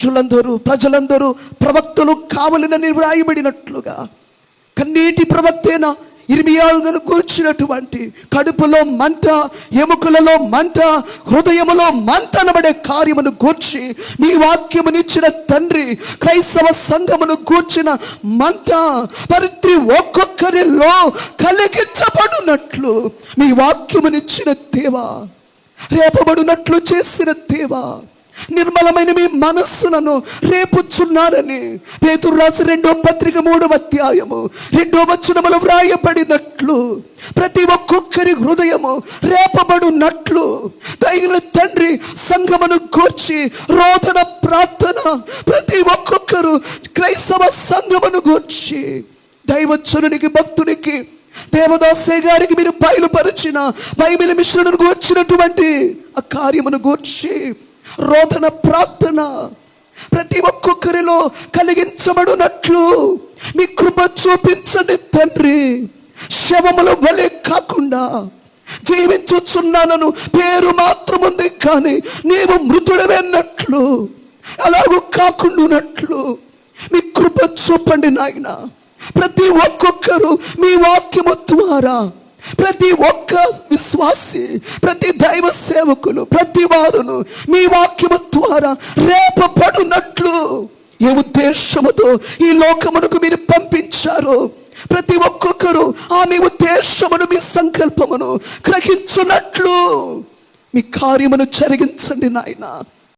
ప్రజలందరూ ప్రజలందరూ ప్రవక్తలు కావలనని వ్రాయబడినట్లుగా కన్నీటి ప్రవక్తైన? ఇరిమియాలను కూర్చున్నటువంటి కడుపులో మంట ఎముకలలో మంట హృదయములో మంట అనబడే కార్యమును గూర్చి మీ వాక్యమునిచ్చిన తండ్రి క్రైస్తవ సంఘమును గూర్చిన మంట పరిత్రి ఒక్కొక్కరిలో కలిగించబడినట్లు మీ వాక్యమునిచ్చిన దేవా. రేపబడినట్లు చేసిన దేవా. నిర్మలమైన మీ మనస్సులను రేపుచున్నారని. పేతురు రాసి రెండో పత్రిక మూడవ అధ్యాయము. రెండో వచనములు వ్రాయబడినట్లు ప్రతి ఒక్కొక్కరి హృదయము రేపబడినట్లు. దైన తండ్రి సంఘమును గూర్చి రోదన ప్రార్థన ప్రతి ఒక్కొక్కరు క్రైస్తవ సంఘమును గూర్చి. దైవచ్చునికి భక్తునికి దేవదాసే గారికి మీరు బయలుపరిచిన బైబిల్ మిశ్రణను గూర్చినటువంటి ఆ కార్యమును గూర్చి రోదన ప్రార్థన ప్రతి ఒక్కొక్కరిలో కలిగించబడినట్లు. మీ కృప చూపించండి తండ్రి. శవముల వలె కాకుండా జీవించుచున్నానను పేరు మాత్రం ఉంది కానీ నీవు మృతుడవన్నట్లు అలాగూ కాకుండానట్లు. మీ కృప చూపండి నాయన. ప్రతి ఒక్కొక్కరు మీ వాక్యము ద్వారా ప్రతి ఒక్క విశ్వాసి ప్రతి దైవ సేవకులు ప్రతి వారును మీ వాక్యము ద్వారా రేపబడునట్లు ఏ ఉద్దేశముతో ఈ లోకమునకు మీరు పంపించారు ప్రతి ఒక్కొక్కరు ఆ మీ ఉద్దేశమును మీ సంకల్పమును గ్రహించున్నట్లు మీ కార్యమును జరిగించండి నాయనా.